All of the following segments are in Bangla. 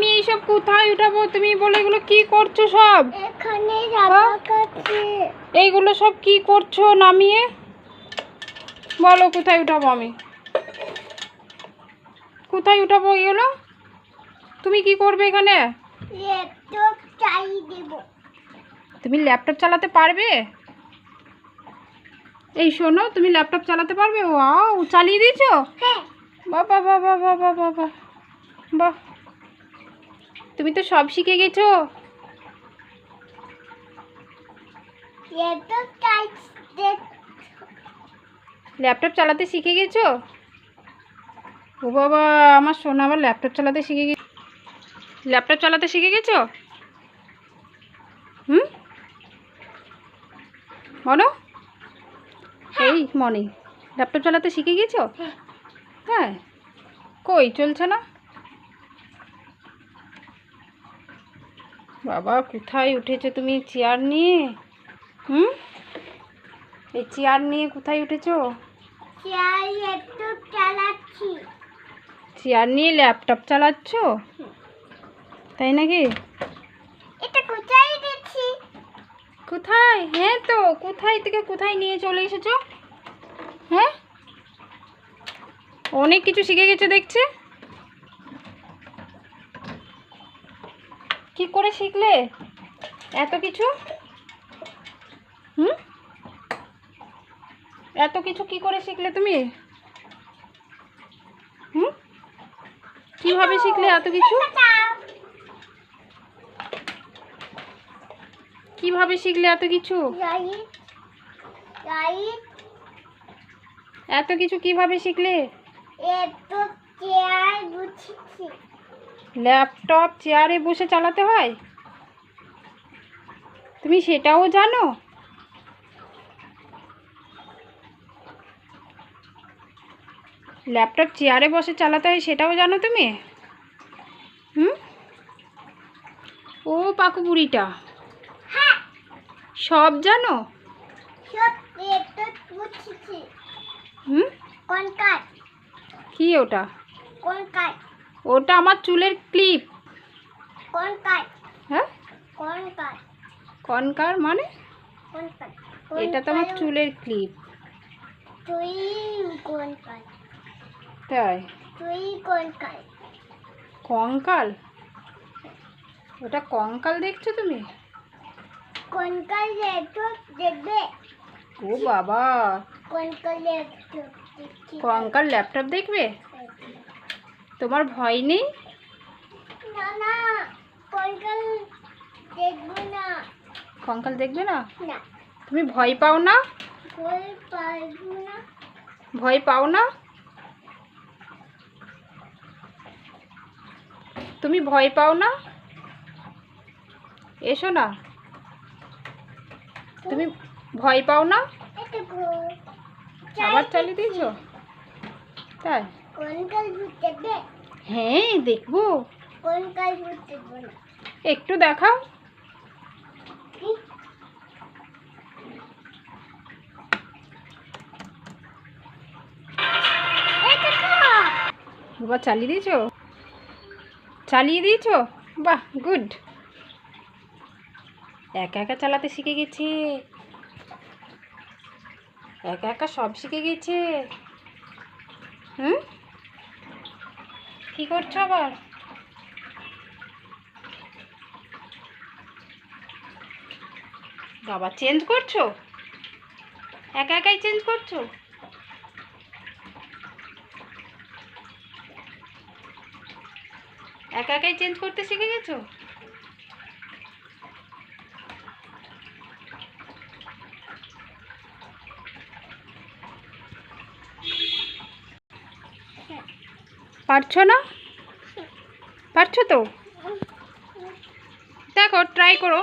আমি এইসব কোথায় উঠাবো? তুমি বলে এগুলো কি করছ সব? কাটছে এইগুলো সব কি করছ নামিয়ে? বলো কোথায় উঠাবো আমি? কোথায় উঠাবো এগুলো? তুমি কি করবে এখানে? ল্যাপটপ চাই দেব। তুমি ল্যাপটপ চালাতে পারবে? এই শোনো তুমি ল্যাপটপ চালাতে পারবে? ও চালিয়ে দিয়েছ? হ্যাঁ। বাবা বাবা বাবা বাবা বাহ। তুমি তো সব শিখে গেছো। ল্যাপটপ ল্যাপটপ চালাতে শিখে গেছো? ও বাবা আমার সোনা আবার ল্যাপটপ চালাতে শিখে গে ল্যাপটপ চালাতে শিখে গেছো? হুম? বলো এই মনি ল্যাপটপ চালাতে শিখে গেছো? হ্যাঁ। হ্যাঁ। কই চলছে না? বাবা কোথায় উঠেছো তুমি চেয়ার নিয়ে? হুম? এই চেয়ার নিয়ে কোথায় উঠেছো? চেয়ার নিয়ে ল্যাপটপ চালাচ্ছ? তাই নাকি? এটা কোথায় দিচ্ছি কোথায়? হ্যাঁ তো কোথায় থেকে কোথায় নিয়ে চলে এসেছ? হ্যাঁ? অনেক কিছু শিখে গেছো দেখছে। করে শিখলে? এত কিছু? হুম? এত কিছু কি করে শিখলে তুমি? হুম? কীভাবে শিখলে এত কিছু? কীভাবে শিখলে এত কিছু? এত কিছু কীভাবে শিখলে? Laptop chair গুছিয়েছি। ল্যাপটপ চেয়ারে বসে চালাতে হয়? তুমি সেটাও জানো? ল্যাপটপ চেয়ারে বসে চালাতে হয় সেটাও জানো তুমি? হুম? ও পাকু বুড়িটা। হ্যাঁ। সব জানো? হুম? কি ওটা? কোন কাজ ওটা আমার চুলের ক্লিপ। হ্যাঁ? কনকার। মানে? এটা তো আমার চুলের ক্লিপ। তুই তাই তুই? কোন কাজ কঙ্কাল? ওটা কঙ্কাল দেখছ তুমি? কোন কাজ দেখবে। ও বাবা! কঙ্কাল ল্যাপটপ দেখবে? তোমার ভয় নেই? না কঙ্কাল দেখবে না। না? তুমি ভয় পাও না? ভয় না। ভয় পাও না? তুমি ভয় পাও না? এসো না। তুমি ভয় পাও না? আবার চালিয়ে দিয়েছ? তাই? হ্যাঁ দেখব। একটু দেখাও। বাবা চালিয়ে দিয়েছ? চালিয়ে দিয়েছ? বাহ গুড। একা একা চালাতে শিখে গেছে। একা একা সব শিখে গেছে। হুম? কি করছ আবার? বাবা চেঞ্জ করছ? একা একাই চেঞ্জ করছ? একা একাই চেঞ্জ করতে শিখে গেছো? পারছ না? পারছ তো? দেখো ট্রাই করো।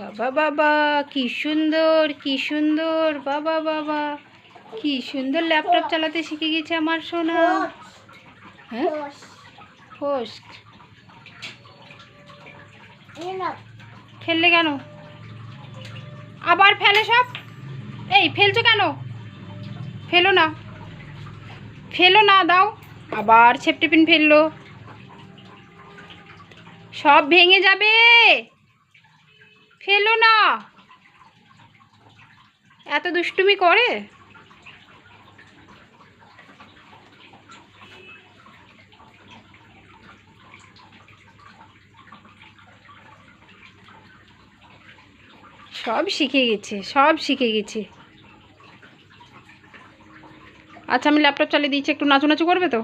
বাবা বাবা কি সুন্দর কি সুন্দর। বাবা বাবা কি সুন্দর ল্যাপটপ চালাতে শিখে গেছে আমার সোনা। হ্যাঁ? হোস্ট এলাম কেন? আবার ফেলে সব? এই, ফেলছো কেন? ফেলো না। ফেলো না, দাও। আবার ছেপটিপিন ফেলল। সব ভেঙে যাবে। ফেলো না। এত দুষ্টুমি করে? সব শিখে গেছে, সব শিখে গেছে। আচ্ছা আমি ল্যাপটপ চালিয়ে দিয়েছি, একটু নাচু নাচু করবে তো?